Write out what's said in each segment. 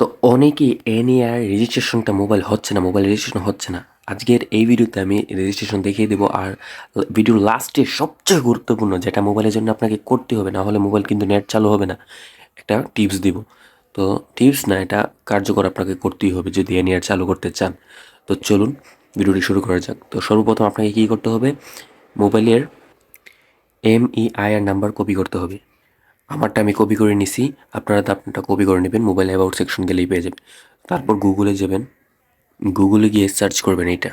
তো অনেকেই এ নিয়ে আর রেজিস্ট্রেশনটা মোবাইল হচ্ছে না মোবাইল রেজিস্ট্রেশন হচ্ছে না। আজকের এই ভিডিওতে আমি রেজিস্ট্রেশন দেখিয়ে দেবো আর ভিডিওর লাস্টে সবচেয়ে গুরুত্বপূর্ণ যেটা মোবাইলের জন্য আপনাকে করতে হবে, না হলে মোবাইল কিন্তু নেট চালু হবে না, একটা টিপস দিব। তো টিপস না, এটা কার্যকর আপনাকে করতেই হবে যদি এ নিয়ে চালু করতে চান। তো চলুন ভিডিওটি শুরু করা যাক। তো সর্বপ্রথম আপনাকে কী করতে হবে? মোবাইলের M E I R number copy করতে হবে। আমারটা আমি কপি করে নিছি। আপনারা তো আপনারটা কপি করে নেবেন মোবাইল অ্যাবাউট সেকশন গেলেই পেয়ে যাবেন। তারপর গুগলে যাবেন। গুগলে গিয়ে সার্চ করবেন এইটা।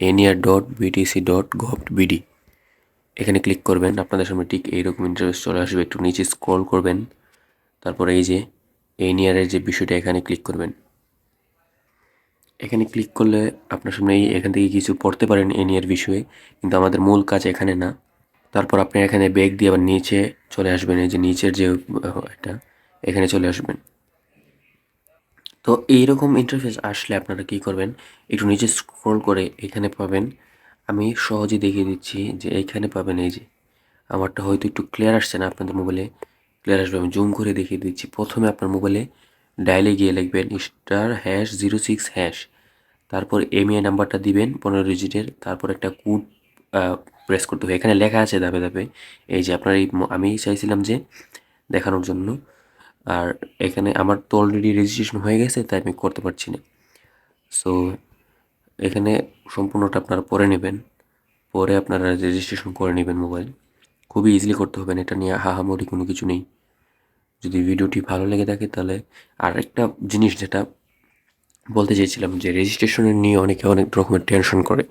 এনিয়ার dot BTC dot gov BD এখানে ক্লিক করবেন, আপনাদের সামনে ঠিক এইরকম ইন্টারভেস চলে আসবে। একটু নিচে স্ক্রল করবেন। তারপরে এই যে এনিয়ারের যে বিষয়টা, এখানে ক্লিক করবেন। এখানে ক্লিক করলে আপনার সামনে এই এখান থেকে কিছু পড়তে পারেন এনিয়ার বিষয়ে। কিন্তু আমাদের মূল কাজ এখানে না। তারপর আপনি এখানে ব্যাগ দিয়ে আবার নিচে চলে আসবেন, এই যে নিচের যে, এটা, এখানে চলে আসবেন। তো এইরকম ইন্টারফেস আসলে আপনারা কী করবেন? একটু নিচে স্ক্রল করে এখানে পাবেন। আমি সহজে দেখিয়ে দিচ্ছি যে এইখানে পাবেন এই যে, আমারটা হয়তো একটু ক্লিয়ার আসছে না আপনাদের মোবাইলে ক্লিয়ার আসবে, আমি জুম করে দেখিয়ে দিচ্ছি। প্রথমে আপনার মোবাইলে ডায়ালে গিয়ে লিখবেন star hash zero six hash তারপর এমএ নাম্বারটা দিবেন, পনেরো ডিজিটের তারপর একটা কোড প্রেস করতে হবে এখানে লেখা আছে ধাপে ধাপে, এই যে আপনার এই আমি চাইছিলাম যে দেখানোর জন্য, আর এখানে আমার তো অলরেডি রেজিস্ট্রেশন হয়ে গেছে, তাই আমি করতে পারছি না। সো এখানে সম্পূর্ণটা আপনারা পরে নেবেন। পরে আপনারা রেজিস্ট্রেশন করে নেবেন মোবাইল খুবই ইজিলি করতে হবে, এটা নিয়ে হাহামরি কোনো কিছু নেই। যদি ভিডিওটি ভালো লেগে থাকে তাহলে আর একটা জিনিস যেটা বলতে চেয়েছিলাম যে রেজিস্ট্রেশনের নিয়ে অনেকে অনেক রকমের টেনশন করে।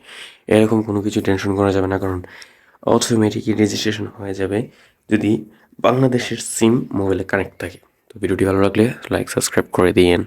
এরকম কোনো কিছু টেনশন করা যাবে না, কারণ অটোমেটিকই রেজিস্ট্রেশন হয়ে যাবে যদি বাংলাদেশের সিম মোবাইলে কানেক্ট থাকে। তো ভিডিওটি ভালো লাগলে লাইক সাবস্ক্রাইব করে দিয়েন।